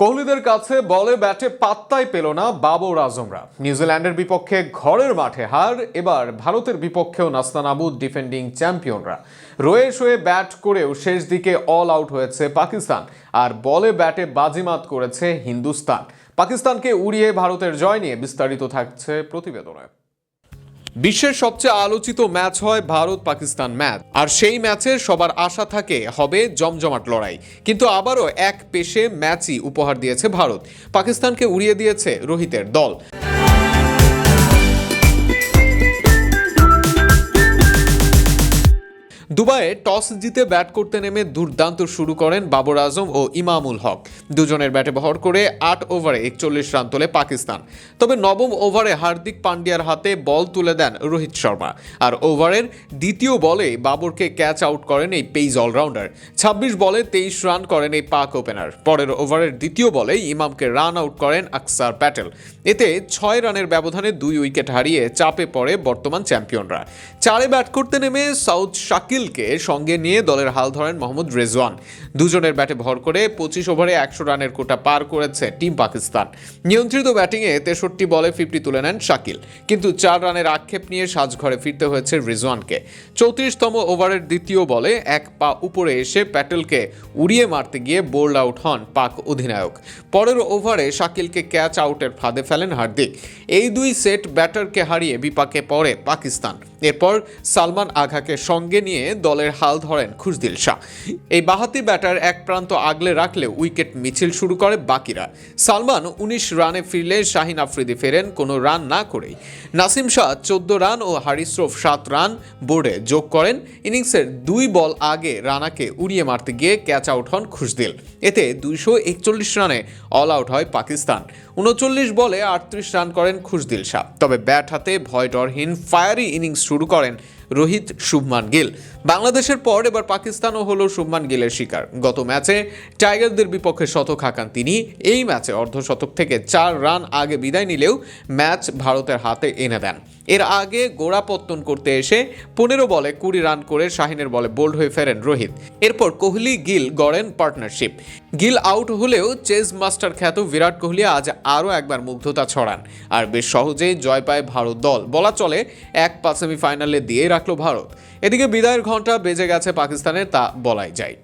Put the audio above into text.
কোহলিদের কাছে বলে ব্যাটে পাত্তাই পেল না বাবর আজমরা। নিউজিল্যান্ডের বিপক্ষে ঘরের মাঠে হার, এবার ভারতের বিপক্ষেও নাস্তানাবুদ ডিফেন্ডিং চ্যাম্পিয়নরা। রয়ে শয়ে ব্যাট করেও শেষ দিকে অল আউট হয়েছে পাকিস্তান, আর বলে ব্যাটে বাজিমাত করেছে হিন্দুস্তান। পাকিস্তানকে উড়িয়ে ভারতের জয় নিয়ে বিস্তারিত থাকছে প্রতিবেদনে। বিশ্বের সবচেয়ে আলোচিত ম্যাচ হয় ভারত পাকিস্তান ম্যাচ। আর সেই ম্যাচে সবার আশা থাকে, হবে জমজমাট লড়াই। কিন্তু আবারও এক পেশে ম্যাচই উপহার দিয়েছে ভারত। পাকিস্তানকে উড়িয়ে দিয়েছে রোহিতের দল। দুবাইয়ে টস জিতে ব্যাট করতে নেমে দুর্দান্ত শুরু করেন বাবর আজম ও ইমামুল হক। দুজনের ব্যাটে বহর করে আট ওভারে একচল্লিশ রান তোলে পাকিস্তান। তবে নবম ওভারে হার্দিক পান্ডিয়ার হাতে বল তুলে দেন রোহিত শর্মা। আর ওভারের দ্বিতীয় বলে বাবরকে ক্যাচ আউট করেন এই পেইজ অলরাউন্ডার। ছাব্বিশ বলে তেইশ রান করেন এই পাক ওপেনার। পরের ওভারের দ্বিতীয় বলে ইমামকে রান আউট করেন আকসার প্যাটেল। এতে ছয় রানের ব্যবধানে দুই উইকেট হারিয়ে চাপে পড়ে বর্তমান চ্যাম্পিয়নরা। চারে ব্যাট করতে নেমে সাউথ শাকিলকে সঙ্গে নিয়ে দলের হাল ধরেন মোহাম্মদ রেজওয়ান। দুজনের ব্যাটে ভর করে পঁচিশ ওভারে একশো রানের কোটা পার করেছে টিম পাকিস্তান। নিয়ন্ত্রিত ব্যাটিংয়ে তেষট্টি বলে ফিফটি তুলে নেন শাকিল। কিন্তু চার রানের আক্ষেপ নিয়ে সাজঘরে ফিরতে হয়েছে রিজওয়ানকে। চৌত্রিশতম ওভারের দ্বিতীয় বলে এক পা উপরে এসে প্যাটেলকে উড়িয়ে মারতে গিয়ে বোল্ড আউট হন পাক অধিনায়ক। পরের ওভারে শাকিলকে ক্যাচ আউটের ফাঁদে ফেলেন হার্দিক। এই দুই সেট ব্যাটারকে হারিয়ে বিপাকে পড়ে পাকিস্তান। এরপর সালমান আঘাকে সঙ্গে নিয়ে দলের হাল ধরেন খুশদিল শাহ। এই বাহাতি ব্যাটার এক প্রান্ত আগলে রাখলে উইকেট মিছিল শুরু করে বাকিরা। সালমান উনিশ রানে ফিরলে শাহিন আফ্রিদি ফেরেন, কোনো রান না করেই। নাসিম শাহ চোদ্দ রান ও হারিসরফ সাত রান বোর্ডে যোগ করেন। ইনিংসের দুই বল আগে রানাকে উড়িয়ে মারতে গিয়ে ক্যাচ আউট হন খুশদিল। এতে দুইশো একচল্লিশ রানে অল আউট হয় পাকিস্তান। উনচল্লিশ বলে আটত্রিশ রান করেন খুশদিল শাহ। তবে ব্যাট হাতে ভয় ডরহীন, ফায়ারি ইনিংস শুরু করেন রোহিত শুভমান গিল। বাংলাদেশের পর এবার পাকিস্তানও হলো শুভমান গিলের শিকার। গত ম্যাচে টাইগারদের বিপক্ষে শতক হাঁকান তিনি। এই ম্যাচে অর্ধশতক থেকে চার রান আগে বিদায় নিলেও ম্যাচ ভারতের হাতে এনে দেন। এর আগে গোড়াপত্তন করতে এসে পনেরো বলে কুড়ি রান করে শাহিনের বলে বোল্ড হয়ে ফেরেন রোহিত। এরপর কোহলি, গিল গড়েন পার্টনারশিপ। গিল আউট হলেও চেজ মাস্টার খ্যাত বিরাট কোহলি আজ আরও একবার মুগ্ধতা ছড়ান আর বেশ সহজেই জয় পায় ভারত দল। বলা চলে, এক পা সেমিফাইনালে দিয়ে রাখল ভারত। এদিকে বিদায়ের ঘণ্টা বেজে গেছে পাকিস্তানের তা বলাই যায়।